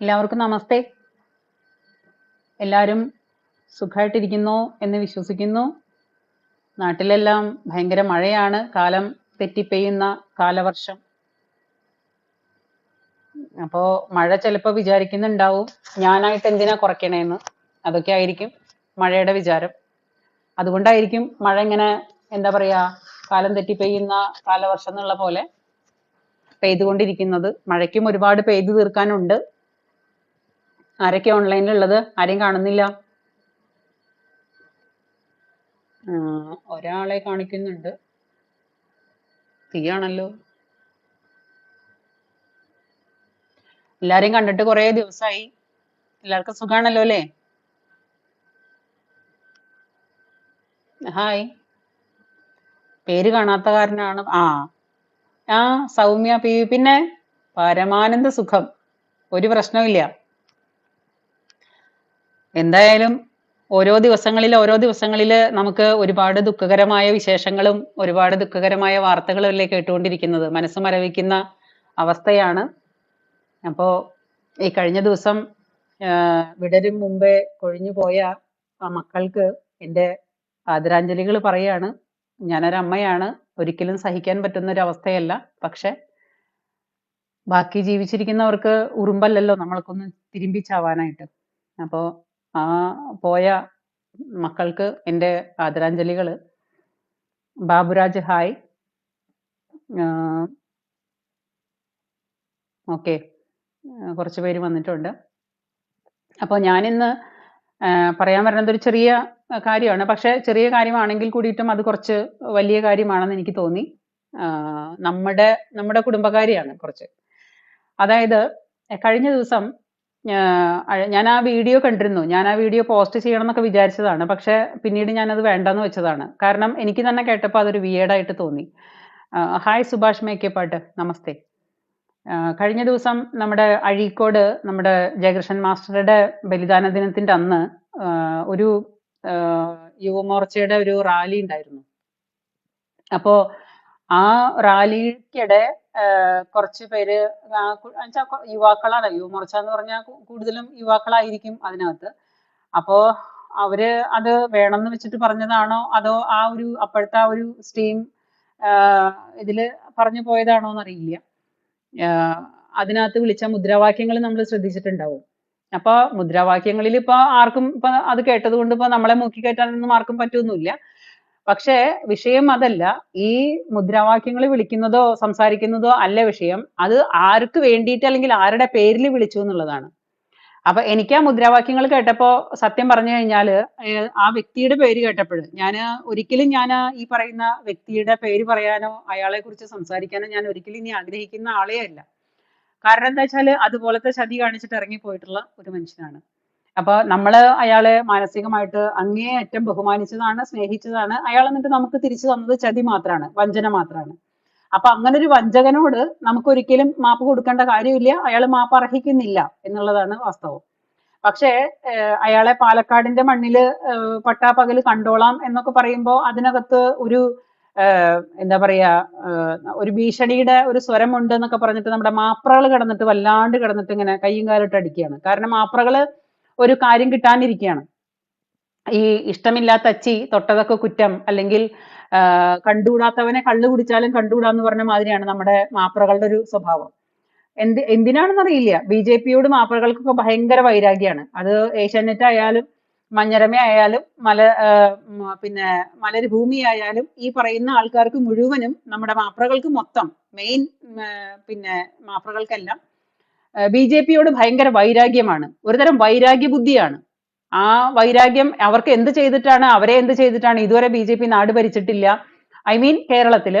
എല്ലാവർക്കും നമസ്തേ. എല്ലാവരും സുഖമായിട്ടിരിക്കുന്നു എന്ന് വിശ്വസിക്കുന്നു. നാട്ടിലെല്ലാം ഭയങ്കര മഴയാണ്. കാലം തെറ്റിപ്പെയ്യുന്ന കാലവർഷം. അപ്പോ മഴ ചിലപ്പോൾ വിചാരിക്കുന്നുണ്ടാവും. ഞാനായിട്ട് എന്തിനാ കുറയ്ക്കണേന്ന്? അതൊക്കെ ആയിരിക്കും മഴയുടെ വിചാരം. അതുകൊണ്ടായിരിക്കും മഴ ഇങ്ങനെ എന്താ പറയാ കാലം തെറ്റി പെയ്യുന്ന കാലവർഷം എന്നുള്ള പോലെ പെയ്തുകൊണ്ടിരിക്കുന്നത്. മഴയ്ക്കും ഒരുപാട് പെയ്തു തീർക്കാനുണ്ട്. ആരൊക്കെ ഓൺലൈനിൽ ഉള്ളത് ആരെയും കാണുന്നില്ല? ഒരാളെ കാണിക്കുന്നുണ്ട്. തീയാണല്ലോ. എല്ലാരെയും കണ്ടിട്ട് കുറേ ദിവസമായി എല്ലാവർക്കും സുഖാണല്ലോ അല്ലേ? ഹായ് പേര് കാണാത്ത കാരനാണ്. ആ. ആ സൗമ്യ പി പിന്നെ പരമാനന്ദ സുഖം. ഒരു പ്രശ്നവുമില്ല എന്തായാലും ഓരോ ദിവസങ്ങളിൽ ഓരോ ദിവസങ്ങളിൽ നമുക്ക് ഒരുപാട് ദുഃഖകരമായ വിശേഷങ്ങളും ഒരുപാട് ദുഃഖകരമായ വാർത്തകളും അല്ലേ കേട്ടുകൊണ്ടിരിക്കുന്നത്. മനസ്സ് മരവിക്കുന്ന അവസ്ഥയാണ്. അപ്പോ ഈ കഴിഞ്ഞ ദിവസം വിടരും മുമ്പേ കൊഴിഞ്ഞു പോയ ആ മക്കൾക്ക് എന്റെ ആദരാഞ്ജലികൾ പറയാണ്. ഞാനൊരമ്മയാണ് ഒരിക്കലും സഹിക്കാൻ പറ്റുന്ന ഒരു അവസ്ഥയല്ല പക്ഷെ ബാക്കി ജീവിച്ചിരിക്കുന്നവർക്ക് ഉറുമ്പല്ലല്ലോ നമ്മൾക്കൊന്ന് തിരുമ്പി ചാവാനായിട്ട്. അപ്പോ ആ പോയ മക്കൾക്ക് എന്റെ ആദരാഞ്ജലികൾ ബാബുരാജ് ഹായ്. ഓക്കെ. കുറച്ച് പേര് വന്നിട്ടുണ്ട്. അപ്പോൾ ഞാനിന്ന് പറയാൻ വരുന്നത് ഒരു ചെറിയ കാര്യമാണ്. പക്ഷെ ചെറിയ കാര്യമാണെങ്കിൽ കൂടിയിട്ടും അത് കുറച്ച് വലിയ കാര്യമാണെന്ന് എനിക്ക് തോന്നി. നമ്മുടെ നമ്മുടെ കുടുംബകാരിയാണ് കുറച്ച്. അതായത് കഴിഞ്ഞ ദിവസം ഞാൻ ആ വീഡിയോ കണ്ടിരുന്നു. ഞാൻ ആ വീഡിയോ പോസ്റ്റ് ചെയ്യണം എന്നൊക്കെ വിചാരിച്ചതാണ്. പക്ഷെ പിന്നീട് ഞാൻ ഞാനത് വേണ്ടെന്ന് വെച്ചതാണ്. കാരണം എനിക്ക് തന്നെ കേട്ടപ്പോൾ അതൊരു വിയേഡായിട്ട് തോന്നി. ഹായ് സുഭാഷ് മേക്കേപ്പാട്ട്. നമസ്തേ. കഴിഞ്ഞ ദിവസം നമ്മുടെ അഴീക്കോട് നമ്മുടെ ജയകൃഷ്ണൻ മാസ്റ്ററുടെ ബലിദാന ദിനത്തിന്റെ അന്ന് ഒരു യുവമോർച്ചയുടെ ഒരു റാലി ഉണ്ടായിരുന്നു. അപ്പോ ആ റാലിക്കിടെ കുറച്ച് പേര് യുവാക്കളാണ്. യുവമോർച്ച എന്ന് പറഞ്ഞാൽ കൂടുതലും യുവാക്കളായിരിക്കും അതിനകത്ത്. അപ്പോ അവർ അത് വേണമെന്ന് വെച്ചിട്ട് പറഞ്ഞതാണോ? അതോ ആ ഒരു അപ്പോഴത്തെ ആ ഒരു സ്റ്റീം ഇതിൽ പറഞ്ഞു പോയതാണോ എന്നറിയില്ല. അതിനകത്ത് വിളിച്ച മുദ്രാവാക്യങ്ങൾ നമ്മൾ ശ്രദ്ധിച്ചിട്ടുണ്ടാവും. അപ്പൊ മുദ്രാവാക്യങ്ങളിൽ ഇപ്പൊ ആർക്കും ഇപ്പൊ അത് കേട്ടത് കൊണ്ട് ഇപ്പൊ നമ്മളെ മൂക്കിക്കയറ്റാനൊന്നും ആർക്കും പറ്റുമൊന്നുമില്ല പക്ഷേ വിഷയം അതല്ല. ഈ മുദ്രാവാക്യങ്ങൾ വിളിക്കുന്നതോ സംസാരിക്കുന്നതോ അല്ല വിഷയം. അത് ആർക്ക് വേണ്ടിയിട്ട് അല്ലെങ്കിൽ ആരുടെ പേരിൽ വിളിച്ചു എന്നുള്ളതാണ്. അപ്പൊ എനിക്ക് ആ മുദ്രാവാക്യങ്ങൾ കേട്ടപ്പോ സത്യം പറഞ്ഞു കഴിഞ്ഞാൽ ആ വ്യക്തിയുടെ പേര് കേട്ടപ്പോൾ ഞാൻ ഒരിക്കലും ഞാൻ ഈ പറയുന്ന വ്യക്തിയുടെ പേര് പറയാനോ അയാളെ കുറിച്ച് സംസാരിക്കാനോ ഞാൻ ഒരിക്കലും ഇനി ആഗ്രഹിക്കുന്ന ആളേ അല്ല. കാരണം എന്താ വെച്ചാൽ അതുപോലത്തെ ചതി കാണിച്ചിട്ട് ഇറങ്ങി പോയിട്ടുള്ള ഒരു മനുഷ്യനാണ്. അപ്പൊ നമ്മൾ അയാളെ മാനസികമായിട്ട് അങ്ങേയറ്റം ബഹുമാനിച്ചതാണ് സ്നേഹിച്ചതാണ്. അയാൾ എന്നിട്ട് നമുക്ക് തിരിച്ചു തന്നത് ചതി മാത്രമാണ് വഞ്ചന മാത്രമാണ് അപ്പൊ അങ്ങനെ ഒരു വഞ്ചകനോട് നമുക്ക് ഒരിക്കലും മാപ്പ് കൊടുക്കേണ്ട കാര്യമില്ല. അയാൾ മാപ്പ് അർഹിക്കുന്നില്ല എന്നുള്ളതാണ് വാസ്തവം. പക്ഷേ അയാളെ പാലക്കാടിന്റെ മണ്ണിൽ പട്ടാപ്പകൽ കണ്ടോളാം എന്നൊക്കെ പറയുമ്പോൾ അതിനകത്ത് ഒരു എന്താ പറയാ ഒരു ഭീഷണിയുടെ ഒരു സ്വരം ഉണ്ട് എന്നൊക്കെ പറഞ്ഞിട്ട് നമ്മുടെ മാപ്രകൾ കിടന്നിട്ട് വല്ലാണ്ട് കിടന്നിട്ട് ഇങ്ങനെ കയ്യും കാലിട്ട് അടിക്കുകയാണ്. കാരണം മാപ്രകൾ ഒരു കാര്യം കിട്ടാനിരിക്കുകയാണ് ഈ ഇഷ്ടമില്ലാത്ത അച്ചി തൊട്ടതൊക്കെ കുറ്റം അല്ലെങ്കിൽ കണ്ടുകൂടാത്തവനെ കള്ളു കുടിച്ചാലും കണ്ടുകൂടാന്ന് പറഞ്ഞ മാതിരിയാണ് നമ്മുടെ മാപ്രകളുടെ ഒരു സ്വഭാവം. എന്ത് എന്തിനാണെന്നറിയില്ല. ബി ജെ പിയോട് മാപ്രകൾക്കൊക്കെ ഭയങ്കര വൈരാഗ്യമാണ്. അത് ഏഷ്യാനെറ്റ് ആയാലും മഞ്ഞരമ ആയാലും മല പിന്നെ മലരുഭൂമി ആയാലും ഈ പറയുന്ന ആൾക്കാർക്ക് മുഴുവനും നമ്മുടെ മാപ്രകൾക്ക് മൊത്തം മെയിൻ പിന്നെ മാപ്രകൾക്കെല്ലാം ബി ജെ പിയോട് ഭയങ്കര വൈരാഗ്യമാണ്. ഒരുതരം വൈരാഗ്യ ബുദ്ധിയാണ് ആ വൈരാഗ്യം അവർക്ക് എന്ത് ചെയ്തിട്ടാണ് അവരെ എന്ത് ചെയ്തിട്ടാണ് ഇതുവരെ ബി ജെ പി നാട് ഭരിച്ചിട്ടില്ല. ഐ മീൻ കേരളത്തിൽ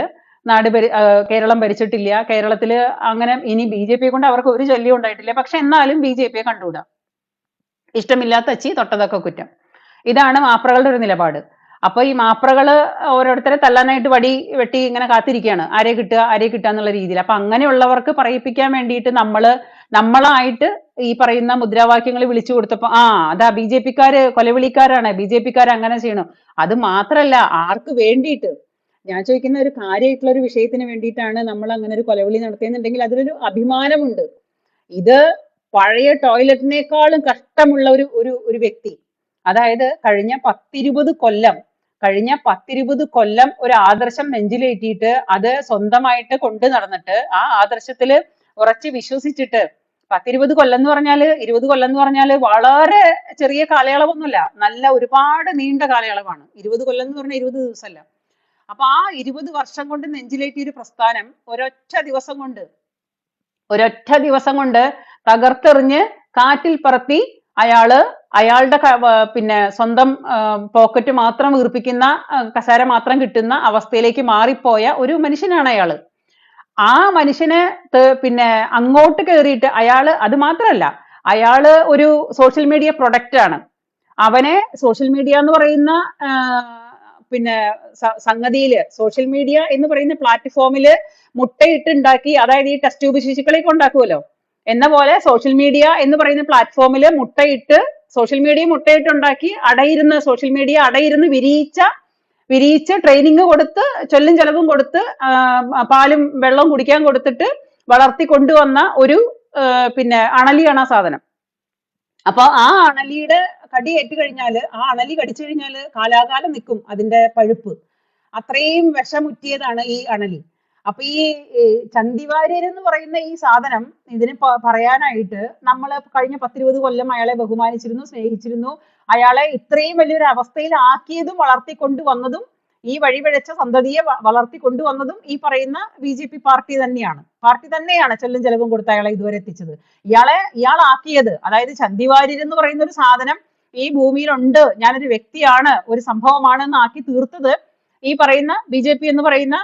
നാട് ഭരി കേരളം ഭരിച്ചിട്ടില്ല. കേരളത്തിൽ അങ്ങനെ ഇനി ബി ജെ പിയെ കൊണ്ട് അവർക്ക് ഒരു ശല്യം ഉണ്ടായിട്ടില്ല. പക്ഷെ എന്നാലും ബി ജെ പിയെ കണ്ടുകൂടാ. ഇഷ്ടമില്ലാത്ത അച്ചി തൊട്ടതൊക്കെ കുറ്റം. ഇതാണ് മാപ്രകളുടെ ഒരു നിലപാട്. അപ്പൊ ഈ മാപ്രകൾ ഓരോരുത്തരെ തല്ലാനായിട്ട് വടി വെട്ടി ഇങ്ങനെ കാത്തിരിക്കുകയാണ്. ആരെ കിട്ടുക ആരെ കിട്ടുക എന്നുള്ള രീതിയിൽ. അപ്പൊ അങ്ങനെയുള്ളവർക്ക് പറയിപ്പിക്കാൻ വേണ്ടിയിട്ട് നമ്മൾ നമ്മളായിട്ട് ഈ പറയുന്ന മുദ്രാവാക്യങ്ങൾ വിളിച്ചു കൊടുത്തപ്പോ ആ അതാ ബി ജെ പിക്കാര് കൊലവിളിക്കാരാണ് ബി ജെ പിക്കാർ അങ്ങനെ ചെയ്യണം. അത് മാത്രല്ല ആർക്ക് വേണ്ടിയിട്ട്? ഞാൻ ചോദിക്കുന്ന ഒരു കാര്യമായിട്ടുള്ള ഒരു വിഷയത്തിന് വേണ്ടിയിട്ടാണ് നമ്മൾ അങ്ങനെ ഒരു കൊലവിളി നടത്തിയെന്നുണ്ടെങ്കിൽ അതിലൊരു അഭിമാനമുണ്ട്. ഇത് പഴയ ടോയ്ലറ്റിനേക്കാളും കഷ്ടമുള്ള ഒരു ഒരു ഒരു വ്യക്തി. അതായത് കഴിഞ്ഞ പത്തിരുപത് കൊല്ലം കഴിഞ്ഞ പത്തിരുപത് കൊല്ലം ഒരു ആദർശം നെഞ്ചിലേറ്റിയിട്ട് അത് സ്വന്തമായിട്ട് കൊണ്ടു നടന്നിട്ട് ആ ആദർശത്തിൽ ഉറച്ചു വിശ്വസിച്ചിട്ട് പത്തിരുപത് കൊല്ലം എന്ന് പറഞ്ഞാൽ ഇരുപത് കൊല്ലം എന്ന് പറഞ്ഞാൽ വളരെ ചെറിയ കാലയളവൊന്നുമല്ല. നല്ല ഒരുപാട് നീണ്ട കാലയളവാണ്. ഇരുപത് കൊല്ലം എന്ന് പറഞ്ഞാൽ ഇരുപത് ദിവസമല്ല. അപ്പൊ ആ ഇരുപത് വർഷം കൊണ്ട് നെഞ്ചിലേറ്റിയ ഒരു പ്രസ്ഥാനം ഒരൊറ്റ ദിവസം കൊണ്ട് ഒരൊറ്റ ദിവസം കൊണ്ട് തകർത്തെറിഞ്ഞ് കാറ്റിൽ പറത്തി അയാൾ അയാളുടെ പിന്നെ സ്വന്തം പോക്കറ്റ് മാത്രം വീർപ്പിക്കുന്ന കസാര മാത്രം കിട്ടുന്ന അവസ്ഥയിലേക്ക് മാറിപ്പോയ ഒരു മനുഷ്യനാണ് അയാൾ. ആ മനുഷ്യനെ പിന്നെ അങ്ങോട്ട് കയറിയിട്ട് അയാൾ അത് മാത്രല്ല അയാൾ ഒരു സോഷ്യൽ മീഡിയ പ്രൊഡക്റ്റ് ആണ്. അവനെ സോഷ്യൽ മീഡിയ എന്ന് പറയുന്ന പിന്നെ സംഗതിയിൽ സോഷ്യൽ മീഡിയ എന്ന് പറയുന്ന പ്ലാറ്റ്ഫോമിൽ മുട്ടയിട്ട് ഉണ്ടാക്കി അതായത് ഈ ടെസ്റ്റ് ട്യൂബ് ശിശുക്കളെയൊക്കെ ഉണ്ടാക്കുമല്ലോ എന്ന പോലെ സോഷ്യൽ മീഡിയ എന്ന് പറയുന്ന പ്ലാറ്റ്ഫോമിൽ മുട്ടയിട്ട് സോഷ്യൽ മീഡിയ മുട്ടയിട്ട് ഉണ്ടാക്കി അടയിരുന്ന് സോഷ്യൽ മീഡിയ അടയിരുന്ന് വിരിയിച്ച വിരിയിച്ച് ട്രെയിനിങ് കൊടുത്ത് ചൊല്ലും ചെലവും കൊടുത്ത് പാലും വെള്ളവും കുടിക്കാൻ കൊടുത്തിട്ട് വളർത്തി കൊണ്ടുവന്ന ഒരു പിന്നെ അണലിയാണ് ആ സാധനം. അപ്പൊ ആ അണലിയുടെ കടി ഏറ്റു കഴിഞ്ഞാൽ ആ അണലി കടിച്ചു കഴിഞ്ഞാൽ കാലാകാലം നിൽക്കും അതിന്റെ പഴുപ്പ്. അത്രയും വിഷമുറ്റിയതാണ് ഈ അണലി. അപ്പൊ ഈ ചന്തിവാര്യർ എന്ന് പറയുന്ന ഈ സാധനം ഇതിന് പറയാനായിട്ട് നമ്മൾ കഴിഞ്ഞ പത്തിരുപത് കൊല്ലം അയാളെ ബഹുമാനിച്ചിരുന്നു സ്നേഹിച്ചിരുന്നു. അയാളെ ഇത്രയും വലിയൊരു അവസ്ഥയിൽ ആക്കിയതും വളർത്തിക്കൊണ്ടുവന്നതും ഈ വഴിപിഴച്ച സന്തതിയെ വളർത്തി കൊണ്ടുവന്നതും ഈ പറയുന്ന ബി ജെ പി പാർട്ടി തന്നെയാണ്. പാർട്ടി തന്നെയാണ് ചെല്ലും ചെലവും കൊടുത്ത് അയാളെ ഇതുവരെ എത്തിച്ചത്. ഇയാളെ ഇയാൾ ആക്കിയത് അതായത് ചന്തിവാര്യർ എന്ന് പറയുന്ന ഒരു സാധനം ഈ ഭൂമിയിലുണ്ട് ഞാനൊരു വ്യക്തിയാണ് ഒരു സംഭവമാണ് എന്ന് ആക്കി തീർത്തത് ഈ പറയുന്ന ബി ജെ പി എന്ന് പറയുന്ന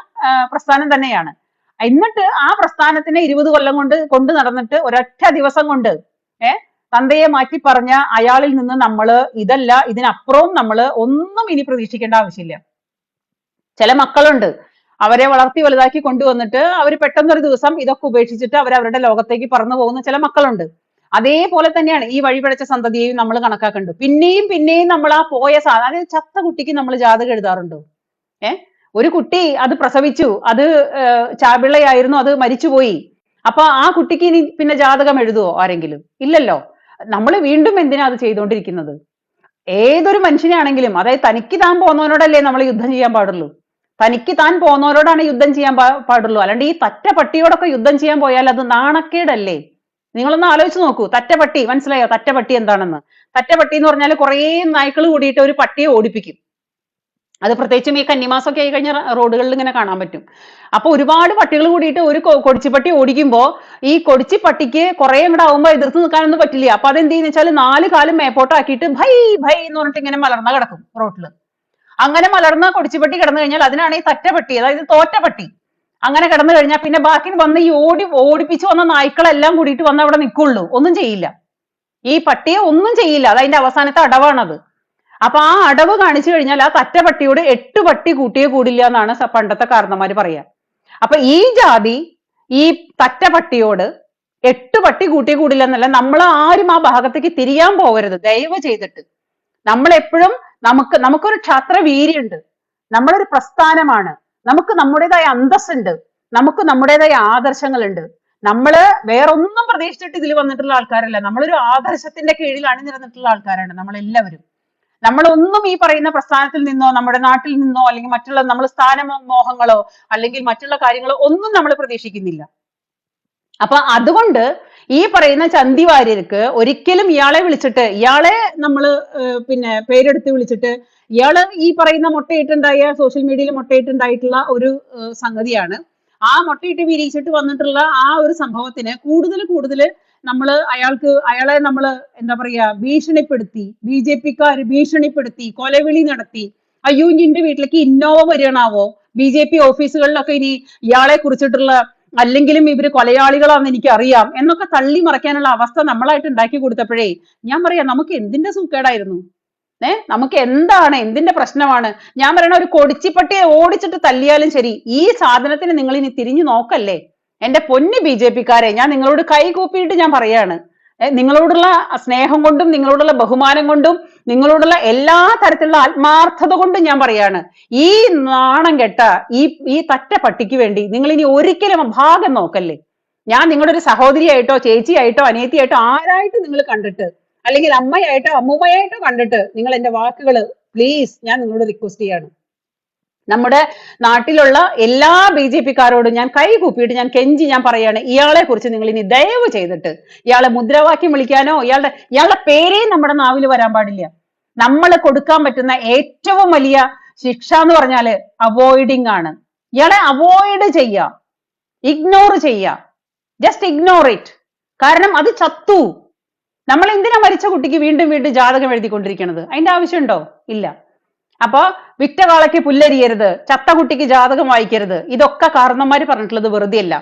പ്രസ്ഥാനം തന്നെയാണ്. എന്നിട്ട് ആ പ്രസ്ഥാനത്തിനെ ഇരുപത് കൊല്ലം കൊണ്ട് കൊണ്ട് നടന്നിട്ട് ഒരൊറ്റ ദിവസം കൊണ്ട് ഏ തന്തയെ മാറ്റി പറഞ്ഞ അയാളിൽ നിന്ന് നമ്മൾ ഇതല്ല ഇതിനപ്പുറവും നമ്മൾ ഒന്നും ഇനി പ്രതീക്ഷിക്കേണ്ട ആവശ്യമില്ല. ചില മക്കളുണ്ട്. അവരെ വളർത്തി വലുതാക്കി കൊണ്ടുവന്നിട്ട് അവർ പെട്ടെന്നൊരു ദിവസം ഇതൊക്കെ ഉപേക്ഷിച്ചിട്ട് അവർ അവരുടെ ലോകത്തേക്ക് പറന്നു പോകുന്ന ചില മക്കളുണ്ട്. അതേപോലെ തന്നെയാണ് ഈ വഴിപിഴച്ച സന്തതിയെയും നമ്മൾ കണക്കാക്കുന്നുണ്ട് പിന്നെയും പിന്നെയും നമ്മൾ ആ പോയ സാധനം അതായത് ചത്ത കുട്ടിക്ക് നമ്മൾ ജാതകം എഴുതാറുണ്ടോ. ഏ? ഒരു കുട്ടി അത് പ്രസവിച്ചു അത് ചാപിള്ളയായിരുന്നു അത് മരിച്ചുപോയി. അപ്പൊ ആ കുട്ടിക്ക് ഇനി പിന്നെ ജാതകം എഴുതുവോ ആരെങ്കിലും? ഇല്ലല്ലോ. നമ്മൾ വീണ്ടും എന്തിനാ അത് ചെയ്തുകൊണ്ടിരിക്കുന്നത് ഏതൊരു മനുഷ്യനാണെങ്കിലും അതായത് തനിക്ക് താൻ പോകുന്നവനോടല്ലേ നമ്മൾ യുദ്ധം ചെയ്യാൻ പാടുള്ളൂ. തനിക്ക് താൻ പോകുന്നവരോടാണ് യുദ്ധം ചെയ്യാൻ പാടുള്ളൂ. അല്ലാണ്ട് ഈ തറ്റ പട്ടിയോടൊക്കെ യുദ്ധം ചെയ്യാൻ പോയാൽ അത് നാണക്കേടല്ലേ? നിങ്ങളൊന്ന് ആലോചിച്ച് നോക്കൂ. തറ്റപ്പട്ടി മനസ്സിലായോ? തറ്റപ്പട്ടി എന്താണെന്ന്? തറ്റപ്പട്ടി എന്ന് പറഞ്ഞാൽ കുറേ നായ്ക്കൾ കൂടിയിട്ട് ഒരു പട്ടിയെ ഓടിപ്പിക്കും. അത് പ്രത്യേകിച്ചും ഈ കന്നിമാസം ഒക്കെ ആയി കഴിഞ്ഞാൽ റോഡുകളിൽ ഇങ്ങനെ കാണാൻ പറ്റും. അപ്പൊ ഒരുപാട് പട്ടികൾ കൂടിയിട്ട് ഒരു കൊടിച്ചിപ്പട്ടി ഓടിക്കുമ്പോ ഈ കൊടിച്ചിപ്പട്ടിക്ക് കുറെ അങ്ങോട്ട് ആവുമ്പോ എതിർത്ത് നിൽക്കാനൊന്നും പറ്റില്ല. അപ്പൊ അതെന്ത് എന്ത് വെച്ചാൽ നാല് കാലും മേപ്പോട്ടാക്കിയിട്ട് ഭൈ ഭൈ എന്ന് പറഞ്ഞിട്ട് ഇങ്ങനെ മലർന്ന കിടക്കും റോട്ടിൽ. അങ്ങനെ മലർന്ന കൊടിച്ചിപ്പട്ടി കിടന്നു കഴിഞ്ഞാൽ അതിനാണ് ഈ തറ്റപ്പട്ടി അതായത് തോറ്റപ്പട്ടി അങ്ങനെ കിടന്നു കഴിഞ്ഞാൽ പിന്നെ ബാക്കി വന്ന് ഈ ഓടി ഓടിപ്പിച്ച് വന്ന നായ്ക്കളെല്ലാം കൂടിയിട്ട് വന്ന് അവിടെ നിൽക്കുള്ളൂ ഒന്നും ചെയ്യില്ല. ഈ പട്ടിയെ ഒന്നും ചെയ്യില്ല. അത് അതിന്റെ അവസാനത്തെ അടവാണത്. അപ്പൊ ആ അടവ് കാണിച്ചു കഴിഞ്ഞാൽ ആ തറ്റ പട്ടിയോട് എട്ട് പട്ടി കൂട്ടിയേ കൂടില്ല എന്നാണ് പണ്ടത്തെ കാരണന്മാര് പറയാ. അപ്പൊ ഈ ജാതി ഈ തറ്റ പട്ടിയോട് എട്ട് പട്ടി കൂട്ടിയേ കൂടില്ല എന്നല്ല നമ്മൾ ആരും ആ ഭാഗത്തേക്ക് തിരിയാൻ പോകരുത്. ദയവ് ചെയ്തിട്ട്. നമ്മൾ എപ്പോഴും നമുക്ക് നമുക്കൊരു ക്ഷാത്ര വീര്യമുണ്ട് നമ്മളൊരു പ്രസ്ഥാനമാണ്. നമുക്ക് നമ്മുടേതായ അന്തസ്സുണ്ട്. നമുക്ക് നമ്മുടേതായ ആദർശങ്ങളുണ്ട്. നമ്മൾ വേറൊന്നും പ്രതീക്ഷിച്ചിട്ട് ഇതിൽ വന്നിട്ടുള്ള ആൾക്കാരല്ല. നമ്മളൊരു ആദർശത്തിന്റെ കീഴിൽ അണിനിരന്നിട്ടുള്ള ആൾക്കാരാണ് നമ്മളെല്ലാവരും. നമ്മളൊന്നും ഈ പറയുന്ന പ്രസ്ഥാനത്തിൽ നിന്നോ നമ്മുടെ നാട്ടിൽ നിന്നോ അല്ലെങ്കിൽ മറ്റുള്ള നമ്മൾ സ്ഥാനമോ മോഹങ്ങളോ അല്ലെങ്കിൽ മറ്റുള്ള കാര്യങ്ങളോ ഒന്നും നമ്മൾ പ്രതീക്ഷിക്കുന്നില്ല. അപ്പൊ അതുകൊണ്ട് ഈ പറയുന്ന ചന്തി വാര്യർക്ക് ഒരിക്കലും ഇയാളെ വിളിച്ചിട്ട് ഇയാളെ നമ്മൾ പിന്നെ പേരെടുത്ത് വിളിച്ചിട്ട് ഇയാൾ ഈ പറയുന്ന മുട്ടയിട്ടുണ്ടായ സോഷ്യൽ മീഡിയയിൽ മുട്ടയിട്ടുണ്ടായിട്ടുള്ള ഒരു സംഗതിയാണ്. ആ മുട്ടയിട്ട് വിരിയിച്ചിട്ട് വന്നിട്ടുള്ള ആ ഒരു സംഭവത്തിന് കൂടുതൽ കൂടുതൽ നമ്മൾ അയാൾക്ക് അയാളെ നമ്മൾ എന്താ പറയാ ഭീഷണിപ്പെടുത്തി ബി ജെ പിക്കാർ ഭീഷണിപ്പെടുത്തി കൊലവിളി നടത്തി. അയ്യോ ഇനി എന്റെ വീട്ടിലേക്ക് ഇന്നോവ വരണാവോ ബി ജെ പി ഓഫീസുകളിലൊക്കെ ഇനി ഇയാളെ കുറിച്ചിട്ടുള്ള അല്ലെങ്കിലും ഇവർ കൊലയാളികളാണെന്ന് എനിക്ക് അറിയാം എന്നൊക്കെ തള്ളി മറയ്ക്കാനുള്ള അവസ്ഥ നമ്മളായിട്ട് ഉണ്ടാക്കി കൊടുത്തപ്പോഴേ ഞാൻ പറയാം നമുക്ക് എന്തിന്റെ സൂക്കേടായിരുന്നു? ഏ? നമുക്ക് എന്താണ്? എന്തിന്റെ പ്രശ്നമാണ്? ഞാൻ പറയണ ഒരു കൊടിച്ചിപ്പട്ടിയെ ഓടിച്ചിട്ട് തല്ലിയാലും ശരി. ഈ സാധനത്തിന് നിങ്ങൾ ഇനി തിരിഞ്ഞു നോക്കല്ലേ? എന്റെ പൊന്നു ബി ജെ പിക്കാരെ ഞാൻ നിങ്ങളോട് കൈ കൂപ്പിയിട്ട് ഞാൻ പറയാണ്. നിങ്ങളോടുള്ള സ്നേഹം കൊണ്ടും നിങ്ങളോടുള്ള ബഹുമാനം കൊണ്ടും നിങ്ങളോടുള്ള എല്ലാ തരത്തിലുള്ള ആത്മാർത്ഥത കൊണ്ടും ഞാൻ പറയാണ്. ഈ നാണം കെട്ട ഈ ഈ തറ്റ പട്ടിക്ക് വേണ്ടി നിങ്ങൾ ഇനി ഒരിക്കലും ഭാഗം നോക്കല്ലേ? ഞാൻ നിങ്ങളുടെ ഒരു സഹോദരിയായിട്ടോ ചേച്ചിയായിട്ടോ അനിയത്തിയായിട്ടോ ആരായിട്ട് നിങ്ങൾ കണ്ടിട്ട് അല്ലെങ്കിൽ അമ്മയായിട്ടോ അമ്മൂമ്മയായിട്ടോ കണ്ടിട്ട് നിങ്ങൾ എന്റെ വാക്കുകൾ പ്ലീസ് ഞാൻ നിങ്ങളോട് റിക്വസ്റ്റ് ചെയ്യാണ്. നമ്മുടെ നാട്ടിലുള്ള എല്ലാ ബി ജെ പിക്കാരോടും ഞാൻ കൈ കൂപ്പിയിട്ട് ഞാൻ കെഞ്ചി ഞാൻ പറയാണ് ഇയാളെ കുറിച്ച് നിങ്ങൾ ഇനി ദയവ് ചെയ്തിട്ട് ഇയാളെ മുദ്രാവാക്യം വിളിക്കാനോ ഇയാളുടെ ഇയാളുടെ പേരേ നമ്മുടെ നാവിൽ വരാൻ പാടില്ല. നമ്മൾ കൊടുക്കാൻ പറ്റുന്ന ഏറ്റവും വലിയ ശിക്ഷ എന്ന് പറഞ്ഞാൽ അവോയ്ഡിങ് ആണ്. ഇയാളെ അവോയ്ഡ് ചെയ്യുക ഇഗ്നോർ ചെയ്യുക ജസ്റ്റ് ഇഗ്നോർ ഇറ്റ് കാരണം അത് ചത്തു. നമ്മൾ എന്തിനാ മരിച്ച കുട്ടിക്ക് വീണ്ടും വീണ്ടും ജാതകം എഴുതിക്കൊണ്ടിരിക്കണത്? അതിന്റെ ആവശ്യമുണ്ടോ? ഇല്ല. അപ്പോ വിറ്റ കാളയ്ക്ക് പുല്ലരിയരുത് ചത്ത കുട്ടിക്ക് ജാതകം വായിക്കരുത് ഇതൊക്കെ കാരണന്മാര് പറഞ്ഞിട്ടുള്ളത് അല്ല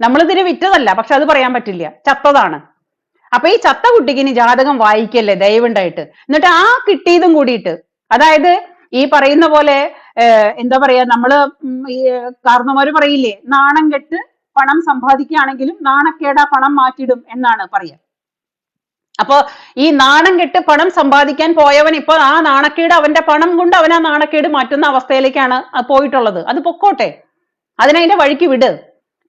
നമ്മളിതിന് വിറ്റതല്ല പക്ഷെ അത് പറയാൻ പറ്റില്ല. ചത്തതാണ്. അപ്പൊ ഈ ചത്ത കുട്ടിക്ക് ഇനി ജാതകം വായിക്കല്ലേ ദയവുണ്ടായിട്ട്? എന്നിട്ട് ആ കിട്ടിയതും കൂടിയിട്ട് അതായത് ഈ പറയുന്ന പോലെ എന്താ പറയാ നമ്മൾ ഈ കാരണന്മാര് പറയില്ലേ നാണം കെട്ട് പണം സമ്പാദിക്കുകയാണെങ്കിലും നാണക്കേടാ പണം മാറ്റിടും എന്നാണ് പറയാ. അപ്പോ ഈ നാണം കെട്ട് പണം സമ്പാദിക്കാൻ പോയവൻ ഇപ്പോൾ ആ നാണക്കേട് അവന്റെ പണം കൊണ്ട് അവൻ ആ നാണക്കേട് മാറ്റുന്ന അവസ്ഥയിലേക്കാണ് പോയിട്ടുള്ളത്. അത് പൊക്കോട്ടെ. അതിനതിന്റെ വഴിക്ക് വിട്.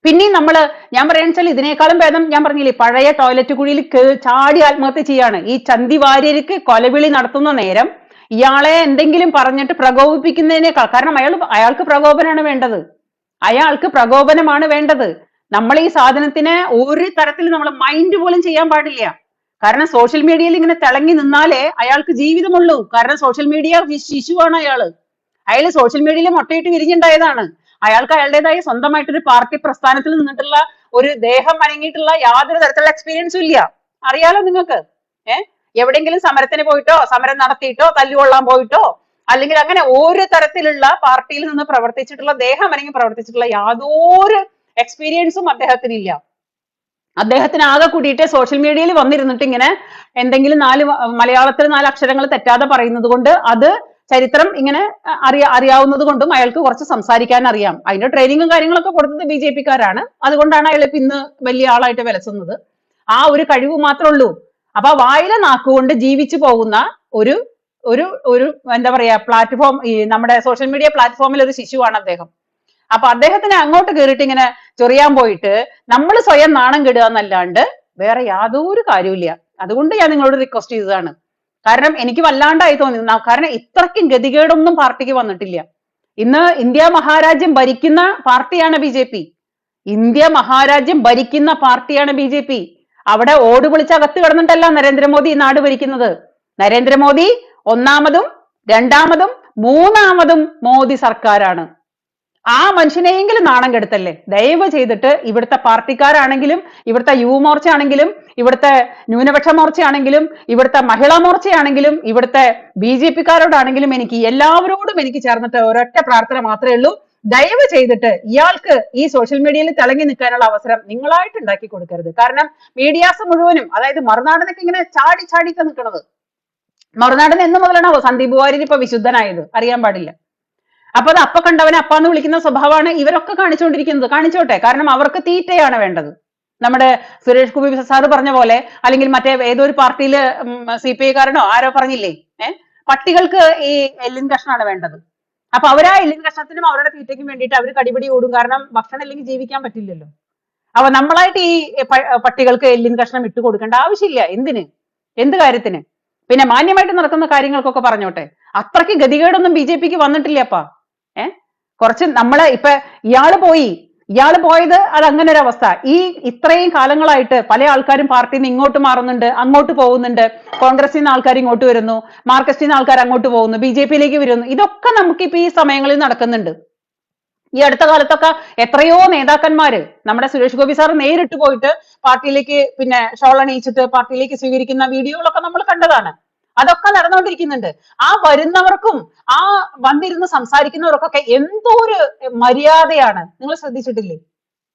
പിന്നെയും നമ്മൾ ഞാൻ പറയാന്ന് വെച്ചാൽ ഇതിനേക്കാളും ഭേദം ഞാൻ പറഞ്ഞില്ലേ പഴയ ടോയ്ലറ്റ് കുഴിയിൽ ചാടി ആത്മഹത്യ ചെയ്യാണ്. ഈ ചന്തി വാര്യർക്ക് കൊലവിളി നടത്തുന്ന നേരം ഇയാളെ എന്തെങ്കിലും പറഞ്ഞിട്ട് പ്രകോപിപ്പിക്കുന്നതിനേക്കാൾ കാരണം അയാൾ അയാൾക്ക് പ്രകോപനമാണ് വേണ്ടത്. അയാൾക്ക് പ്രകോപനമാണ് വേണ്ടത്. നമ്മൾ ഈ സാധനത്തിന് ഒരു തരത്തിൽ നമ്മൾ മൈൻഡ് പോലും ചെയ്യാൻ പാടില്ല. കാരണം സോഷ്യൽ മീഡിയയിൽ ഇങ്ങനെ തിളങ്ങി നിന്നാലേ അയാൾക്ക് ജീവിതമുള്ളൂ. കാരണം സോഷ്യൽ മീഡിയ ശിശുവാണ് അയാൾ. അയാൾ സോഷ്യൽ മീഡിയയിൽ മുട്ടയിട്ട് വിരിഞ്ഞുണ്ടായതാണ്. അയാൾക്ക് അയാളുടേതായ സ്വന്തമായിട്ടൊരു പാർട്ടി പ്രസ്ഥാനത്തിൽ നിന്നിട്ടുള്ള ഒരു ദേഹം അനങ്ങിയിട്ടുള്ള യാതൊരു തരത്തിലുള്ള എക്സ്പീരിയൻസും ഇല്ല. അറിയാലോ നിങ്ങൾക്ക്? ഏഹ് എവിടെയെങ്കിലും സമരത്തിന് പോയിട്ടോ സമരം നടത്തിയിട്ടോ തല്ലുകൊള്ളാൻ പോയിട്ടോ അല്ലെങ്കിൽ അങ്ങനെ ഓരോ തരത്തിലുള്ള പാർട്ടിയിൽ നിന്ന് പ്രവർത്തിച്ചിട്ടുള്ള ദേഹം അനങ്ങി പ്രവർത്തിച്ചിട്ടുള്ള യാതൊരു എക്സ്പീരിയൻസും അദ്ദേഹത്തിനില്ല അദ്ദേഹത്തിന് ആകെ കൂടിയിട്ട് സോഷ്യൽ മീഡിയയിൽ വന്നിരുന്നിട്ട് ഇങ്ങനെ എന്തെങ്കിലും നാല് മലയാളത്തിൽ നാല് അക്ഷരങ്ങൾ തെറ്റാതെ പറയുന്നത് കൊണ്ട് അത് ചരിത്രം ഇങ്ങനെ അറിയാ അറിയാവുന്നത് കൊണ്ടും അയാൾക്ക് കുറച്ച് സംസാരിക്കാൻ അറിയാം. അതിന്റെ ട്രെയിനിങ്ങും കാര്യങ്ങളൊക്കെ കൊടുത്തത് ബി ജെ പിക്കാരാണ്. അതുകൊണ്ടാണ് അയാൾ ഇപ്പൊ ഇന്ന് വലിയ ആളായിട്ട് വിലസുന്നത്. ആ ഒരു കഴിവ് മാത്രമേ ഉള്ളൂ. അപ്പൊ വായിലെ നാക്കുകൊണ്ട് ജീവിച്ചു പോകുന്ന ഒരു ഒരു ഒരു എന്താ പറയാ പ്ലാറ്റ്ഫോം ഈ നമ്മുടെ സോഷ്യൽ മീഡിയ പ്ലാറ്റ്ഫോമിൽ ഒരു ശിശുവാണ് അദ്ദേഹം. അപ്പൊ അദ്ദേഹത്തിന് അങ്ങോട്ട് കയറിയിട്ട് ഇങ്ങനെ ചൊറിയാൻ പോയിട്ട് നമ്മൾ സ്വയം നാണം കെടുക എന്നല്ലാണ്ട് വേറെ യാതൊരു കാര്യമില്ല അതുകൊണ്ട് ഞാൻ നിങ്ങളോട് റിക്വസ്റ്റ് ചെയ്തതാണ്. കാരണം എനിക്ക് വല്ലാണ്ടായി തോന്നി. കാരണം ഇത്രക്കും ഗതികേടൊന്നും പാർട്ടിക്ക് വന്നിട്ടില്ല. ഇന്ന് ഇന്ത്യ മഹാരാജ്യം ഭരിക്കുന്ന പാർട്ടിയാണ് ബി ജെ പി. ഇന്ത്യ മഹാരാജ്യം ഭരിക്കുന്ന പാർട്ടിയാണ് ബി ജെ പി. അവിടെ ഓട് പൊളിച്ച് അകത്ത് കിടന്നിട്ടല്ല നരേന്ദ്രമോദി ഈ നാട് ഭരിക്കുന്നത്. നരേന്ദ്രമോദി ഒന്നാമതും രണ്ടാമതും മൂന്നാമതും മോദി സർക്കാരാണ്. ആ മനുഷ്യനെയെങ്കിലും നാണം കെടുത്തല്ലേ? ദയവ് ചെയ്തിട്ട് ഇവിടുത്തെ പാർട്ടിക്കാരാണെങ്കിലും ഇവിടുത്തെ യുവമോർച്ച ആണെങ്കിലും ഇവിടുത്തെ ന്യൂനപക്ഷ മോർച്ചയാണെങ്കിലും ഇവിടുത്തെ മഹിളാ മോർച്ചയാണെങ്കിലും ഇവിടുത്തെ ബി ജെ പിക്കാരോടാണെങ്കിലും എനിക്ക് എല്ലാവരോടും എനിക്ക് ചേർന്നിട്ട് ഒരൊറ്റ പ്രാർത്ഥന മാത്രമേ ഉള്ളൂ. ദയവ് ചെയ്തിട്ട് ഇയാൾക്ക് ഈ സോഷ്യൽ മീഡിയയിൽ തിളങ്ങി നിൽക്കാനുള്ള അവസരം നിങ്ങളായിട്ട് ഉണ്ടാക്കി കൊടുക്കരുത്. കാരണം മീഡിയാസ് മുഴുവനും അതായത് മറുനാടനൊക്കെ ഇങ്ങനെ ചാടി ചാടിയൊക്കെ നിൽക്കണത്. മറുനാടൻ എന്ന് മുതലാണോ? സന്ദീപ് വാര്യർ ഇപ്പൊ വിശുദ്ധനായത്? അറിയാൻ പാടില്ല. അപ്പൊ അത് അപ്പ കണ്ടവനെ അപ്പാന്ന് വിളിക്കുന്ന സ്വഭാവമാണ് ഇവരൊക്കെ കാണിച്ചുകൊണ്ടിരിക്കുന്നത്. കാണിച്ചോട്ടെ? കാരണം അവർക്ക് തീറ്റയാണ് വേണ്ടത്. നമ്മുടെ സുരേഷ് ഗോപി സാർ പറഞ്ഞ പോലെ അല്ലെങ്കിൽ മറ്റേ ഏതൊരു പാർട്ടിയിൽ സി പി ഐക്കാരനോ ആരോ പറഞ്ഞില്ലേ? ഏഹ് പട്ടികൾക്ക് ഈ എല്ലിൻ കഷ്ണമാണ് വേണ്ടത്. അപ്പൊ അവരാ എല്ലിൻ കഷ്ണത്തിനും അവരുടെ തീറ്റയ്ക്കും വേണ്ടിയിട്ട് അവർ കടിപിടി ഓടും കാരണം ഭക്ഷണം ഇല്ലെങ്കിൽ ജീവിക്കാൻ പറ്റില്ലല്ലോ. അപ്പൊ നമ്മളായിട്ട് ഈ പട്ടികൾക്ക് എല്ലിൻ കഷ്ണം ഇട്ട് കൊടുക്കേണ്ട ആവശ്യമില്ല. എന്തിന്? എന്ത് കാര്യത്തിന്? പിന്നെ മാന്യമായിട്ട് നടക്കുന്ന കാര്യങ്ങൾക്കൊക്കെ പറഞ്ഞോട്ടെ. അത്രയ്ക്ക് ഗതികേടൊന്നും ബി ജെ പിക്ക് വന്നിട്ടില്ലപ്പാ കുറച്ച് നമ്മൾ ഇപ്പൊ ഇയാൾ പോയി. ഇയാൾ പോയത് അത് അങ്ങനെ ഒരു അവസ്ഥ ഈ ഇത്രയും കാലങ്ങളായിട്ട് പല ആൾക്കാരും പാർട്ടിയിൽ നിന്ന് ഇങ്ങോട്ട് മാറുന്നുണ്ട് അങ്ങോട്ട് പോകുന്നുണ്ട്. കോൺഗ്രസിൽ നിന്ന് ആൾക്കാർ ഇങ്ങോട്ട് വരുന്നു മാർക്സിസ്റ്റിൽ നിന്ന് ആൾക്കാർ അങ്ങോട്ട് പോകുന്നു ബി ജെ പിയിലേക്ക് വരുന്നു. ഇതൊക്കെ നമുക്ക് ഇപ്പൊ ഈ സമയങ്ങളിൽ നടക്കുന്നുണ്ട്. ഈ അടുത്ത കാലത്തൊക്കെ എത്രയോ നേതാക്കന്മാര് നമ്മുടെ സുരേഷ് ഗോപി സാർ നേരിട്ട് പോയിട്ട് പാർട്ടിയിലേക്ക് പിന്നെ ഷോൾ അണിയിച്ചിട്ട് പാർട്ടിയിലേക്ക് സ്വീകരിക്കുന്ന വീഡിയോകളൊക്കെ നമ്മൾ കണ്ടതാണ്. അതൊക്കെ നടന്നുകൊണ്ടിരിക്കുന്നുണ്ട് ആ വരുന്നവർക്കും ആ വന്നിരുന്ന് സംസാരിക്കുന്നവർക്കൊക്കെ എന്തോ ഒരു മര്യാദയാണ്. നിങ്ങൾ ശ്രദ്ധിച്ചിട്ടില്ലേ?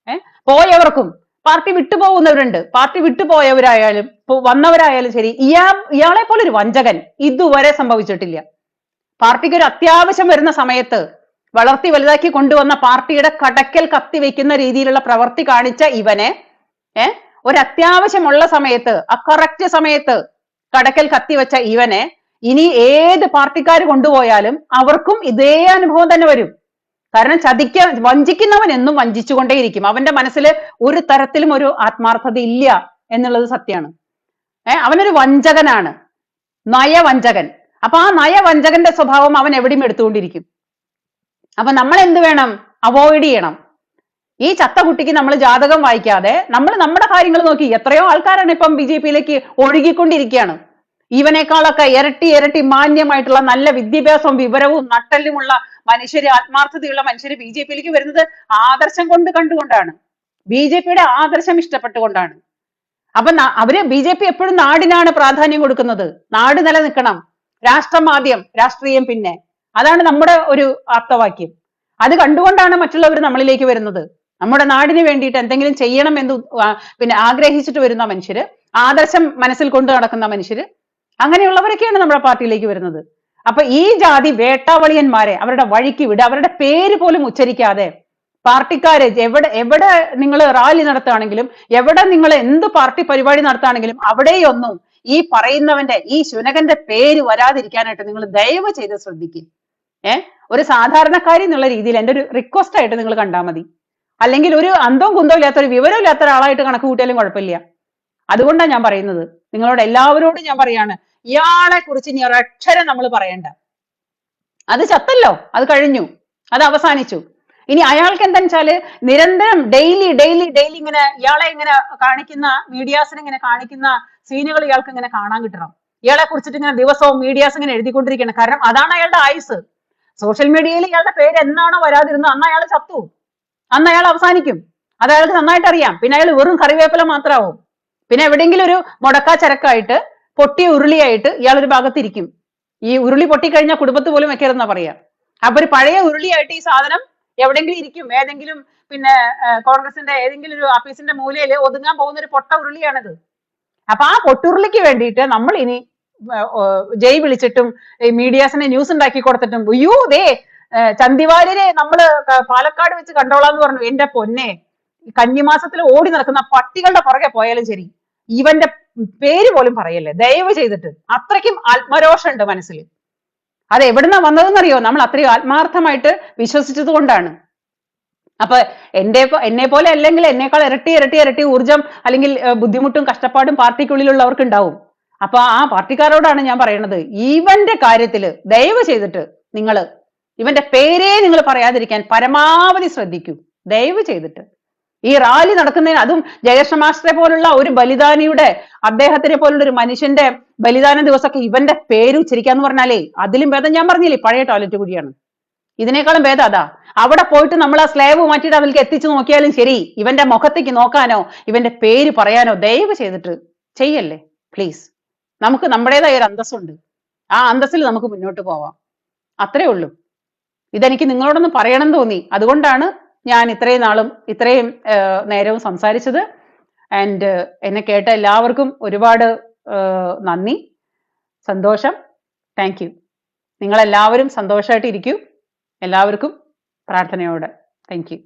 ഏഹ് പോയവർക്കും പാർട്ടി വിട്ടുപോകുന്നവരുണ്ട്. പാർട്ടി വിട്ടുപോയവരായാലും വന്നവരായാലും ശരി ഇയാ ഇയാളെ പോലെ ഒരു വഞ്ചകൻ ഇതുവരെ സംഭവിച്ചിട്ടില്ല. പാർട്ടിക്ക് ഒരു അത്യാവശ്യം വരുന്ന സമയത്ത് വളർത്തി വലുതാക്കി കൊണ്ടുവന്ന പാർട്ടിയുടെ കടക്കൽ കത്തി വെക്കുന്ന രീതിയിലുള്ള പ്രവൃത്തി കാണിച്ച ഇവനെ ഏഹ് ഒരു അത്യാവശ്യമുള്ള സമയത്ത് ആ കറക്റ്റ് സമയത്ത് കടക്കൽ കത്തി വെച്ച ഇവനെ ഇനി ഏത് പാർട്ടിക്കാർ കൊണ്ടുപോയാലും അവർക്കും ഇതേ അനുഭവം തന്നെ വരും. കാരണം ചതിക്ക വഞ്ചിക്കുന്നവൻ എന്നും വഞ്ചിച്ചുകൊണ്ടേയിരിക്കും. അവന്റെ മനസ്സിൽ ഒരു തരത്തിലും ഒരു ആത്മാർത്ഥത ഇല്ല എന്നുള്ളത് സത്യമാണ്. ഏർ അവനൊരു വഞ്ചകനാണ്. നയവഞ്ചകൻ. അപ്പൊ ആ നയവഞ്ചകന്റെ സ്വഭാവം അവൻ എവിടെയും എടുത്തുകൊണ്ടിരിക്കും. അപ്പൊ നമ്മൾ എന്ത് വേണം? അവോയ്ഡ് ചെയ്യണം. ഈ ചത്ത കുട്ടിക്ക് നമ്മൾ ജാതകം വായിക്കാതെ നമ്മൾ നമ്മുടെ കാര്യങ്ങൾ നോക്കി എത്രയോ ആൾക്കാരാണ് ഇപ്പം ബി ജെ പിയിലേക്ക് ഒഴുകിക്കൊണ്ടിരിക്കുകയാണ്. ഇവനേക്കാളൊക്കെ ഇരട്ടി ഇരട്ടി മാന്യമായിട്ടുള്ള നല്ല വിദ്യാഭ്യാസവും വിവരവും നട്ടലുമുള്ള മനുഷ്യര് ആത്മാർത്ഥതയുള്ള മനുഷ്യര് ബി ജെ പിയിലേക്ക് വരുന്നത് ആദർശം കൊണ്ട് കണ്ടുകൊണ്ടാണ്. ബി ജെ പിയുടെ ആദർശം ഇഷ്ടപ്പെട്ടുകൊണ്ടാണ്. അപ്പൊ അവർ ബി ജെ പി എപ്പോഴും നാടിനാണ് പ്രാധാന്യം കൊടുക്കുന്നത്. നാട് നിലനിൽക്കണം. രാഷ്ട്രം ആദ്യം രാഷ്ട്രീയം പിന്നെ. അതാണ് നമ്മുടെ ഒരു ആപ്തവാക്യം. അത് കണ്ടുകൊണ്ടാണ് മറ്റുള്ളവർ നമ്മളിലേക്ക് വരുന്നത്. നമ്മുടെ നാടിന് വേണ്ടിയിട്ട് എന്തെങ്കിലും ചെയ്യണം എന്ന് പിന്നെ ആഗ്രഹിച്ചിട്ട് വരുന്ന മനുഷ്യര് ആദർശം മനസ്സിൽ കൊണ്ടു നടക്കുന്ന മനുഷ്യര് അങ്ങനെയുള്ളവരൊക്കെയാണ് നമ്മുടെ പാർട്ടിയിലേക്ക് വരുന്നത്. അപ്പൊ ഈ ജാതി വേട്ടാവളിയന്മാരെ അവരുടെ വഴിക്ക് വിടുക അവരുടെ പേര് പോലും ഉച്ചരിക്കാതെ പാർട്ടിക്കാര് എവിടെ എവിടെ നിങ്ങൾ റാലി നടത്തുകയാണെങ്കിലും എവിടെ നിങ്ങൾ എന്ത് പാർട്ടി പരിപാടി നടത്തുകയാണെങ്കിലും അവിടെയൊന്നും ഈ പറയുന്നവന്റെ ഈ ശുനകന്റെ പേര് വരാതിരിക്കാനായിട്ട് നിങ്ങൾ ദയവ് ചെയ്ത് ശ്രദ്ധിക്കും. ഏഹ് ഒരു സാധാരണക്കാരി എന്നുള്ള രീതിയിൽ എന്റെ ഒരു റിക്വസ്റ്റ് ആയിട്ട് നിങ്ങൾ കണ്ടാൽ മതി. അല്ലെങ്കിൽ ഒരു അന്തവും കുന്തവും ഇല്ലാത്ത ഒരു വിവരം ഇല്ലാത്ത ഒരാളായിട്ട് കണക്ക് കൂട്ടിയാലും കുഴപ്പമില്ല. അതുകൊണ്ടാണ് ഞാൻ പറയുന്നത്. നിങ്ങളോട് എല്ലാവരോടും ഞാൻ പറയാണ് ഇയാളെ കുറിച്ച് ഇനി ഒരക്ഷരം നമ്മൾ പറയണ്ട. അത് ചത്തല്ലോ അത് കഴിഞ്ഞു അത് അവസാനിച്ചു. ഇനി അയാൾക്ക് എന്താ വെച്ചാൽ നിരന്തരം ഡെയിലി ഡെയിലി ഡെയിലി ഇങ്ങനെ ഇയാളെ ഇങ്ങനെ കാണിക്കുന്ന മീഡിയാസിനെ ഇങ്ങനെ കാണിക്കുന്ന സീനുകൾ ഇയാൾക്ക് ഇങ്ങനെ കാണാൻ കിട്ടണം. ഇയാളെ കുറിച്ചിട്ട് ഇങ്ങനെ ദിവസവും മീഡിയാസ് ഇങ്ങനെ എഴുതിക്കൊണ്ടിരിക്കണം കാരണം അതാണ് അയാളുടെ ആയുസ്. സോഷ്യൽ മീഡിയയിൽ ഇയാളുടെ പേര് എന്നാണോ വരാതിരുന്നത് അന്ന് അയാൾ ചത്തു. അന്ന് അയാൾ അവസാനിക്കും. അത് അയാൾക്ക് നന്നായിട്ട് അറിയാം. പിന്നെ അയാൾ വെറും കറിവേപ്പില മാത്രമാവും. പിന്നെ എവിടെയെങ്കിലും ഒരു മുടക്കാ ചരക്കായിട്ട് പൊട്ടിയ ഉരുളിയായിട്ട് ഇയാൾ ഒരു ഭാഗത്തിരിക്കും. ഈ ഉരുളി പൊട്ടിക്കഴിഞ്ഞാൽ കുടുംബത്ത് പോലും വെക്കരുതെന്നാ പറയാ. അപ്പൊ ഒരു പഴയ ഉരുളിയായിട്ട് ഈ സാധനം എവിടെയെങ്കിലും ഇരിക്കും. ഏതെങ്കിലും പിന്നെ കോൺഗ്രസിന്റെ ഏതെങ്കിലും ഒരു ഓഫീസിന്റെ മൂലയിൽ ഒതുങ്ങാൻ പോകുന്ന ഒരു പൊട്ട ഉരുളിയാണിത്. അപ്പൊ ആ പൊട്ടുരുളിക്ക് വേണ്ടിയിട്ട് നമ്മൾ ഇനി ജയ് വിളിച്ചിട്ടും ഈ മീഡിയാസിനെ ന്യൂസ് ഉണ്ടാക്കി കൊടുത്തിട്ടും അയ്യോ ദേ ചന്തിവാര്യരെ നമ്മൾ പാലക്കാട് വെച്ച് കണ്ടോളാന്ന് പറഞ്ഞു. എന്റെ പൊന്നെ കന്നിമാസത്തിൽ ഓടി നടക്കുന്ന പട്ടികളുടെ പുറകെ പോയാലും ശരി ഇവന്റെ പേര് പോലും പറയല്ലേ? ദയവ് ചെയ്തിട്ട് അത്രയ്ക്കും ആത്മരോഷം ഉണ്ട് മനസ്സിൽ അത് എവിടുന്നാ വന്നതെന്നറിയോ? നമ്മൾ അത്രയും ആത്മാർത്ഥമായിട്ട് വിശ്വസിച്ചത് കൊണ്ടാണ്. അപ്പൊ എന്റെ എന്നെ പോലെ അല്ലെങ്കിൽ എന്നേക്കാൾ ഇരട്ടി ഇരട്ടി ഇരട്ടി ഊർജം അല്ലെങ്കിൽ ബുദ്ധിമുട്ടും കഷ്ടപ്പാടും പാർട്ടിക്കുള്ളിലുള്ളവർക്ക് ഉണ്ടാവും അപ്പൊ ആ പാർട്ടിക്കാരോടാണ് ഞാൻ പറയുന്നത് ഇവന്റെ കാര്യത്തിൽ ദയവ് ചെയ്തിട്ട് നിങ്ങൾ ഇവന്റെ പേരേ നിങ്ങൾ പറയാതിരിക്കാൻ പരമാവധി ശ്രദ്ധിക്കൂ. ദയവ് ചെയ്തിട്ട്. ഈ റാലി നടക്കുന്നതിന് അതും ജയകൃഷ്ണ മാസ്റ്ററെ പോലുള്ള ഒരു ബലിദാനിയുടെ അദ്ദേഹത്തിനെ പോലുള്ള ഒരു മനുഷ്യന്റെ ബലിദാന ദിവസമൊക്കെ ഇവന്റെ പേര് ഉച്ചരിക്കാന്ന് പറഞ്ഞാലേ അതിലും ഭേദം ഞാൻ പറഞ്ഞില്ലേ പഴയ ടോയ്ലറ്റ് കൂടിയാണ്. ഇതിനേക്കാളും ഭേദം അതാ. അവിടെ പോയിട്ട് നമ്മൾ ആ സ്ലേവ് മാറ്റിയിട്ട് അവർക്ക് എത്തിച്ചു നോക്കിയാലും ശരി ഇവന്റെ മുഖത്തേക്ക് നോക്കാനോ ഇവന്റെ പേര് പറയാനോ ദയവ് ചെയ്തിട്ട് ചെയ്യല്ലേ? പ്ലീസ് നമുക്ക് നമ്മുടേതായ ഒരു അന്തസ്സുണ്ട്. ആ അന്തസ്സിൽ നമുക്ക് മുന്നോട്ട് പോവാം. അത്രേ ഉള്ളൂ. ഇതെനിക്ക് നിങ്ങളോടൊന്ന് പറയണം തോന്നി. അതുകൊണ്ടാണ് ഞാൻ ഇത്രയും നാളും ഇത്രയും നേരവും സംസാരിച്ചത്. ആൻഡ് എന്നെ കേട്ട എല്ലാവർക്കും ഒരുപാട് നന്ദി സന്തോഷം. താങ്ക് യു നിങ്ങളെല്ലാവരും സന്തോഷമായിട്ട് ഇരിക്കൂ എല്ലാവർക്കും പ്രാർത്ഥനയോടെ. Thank you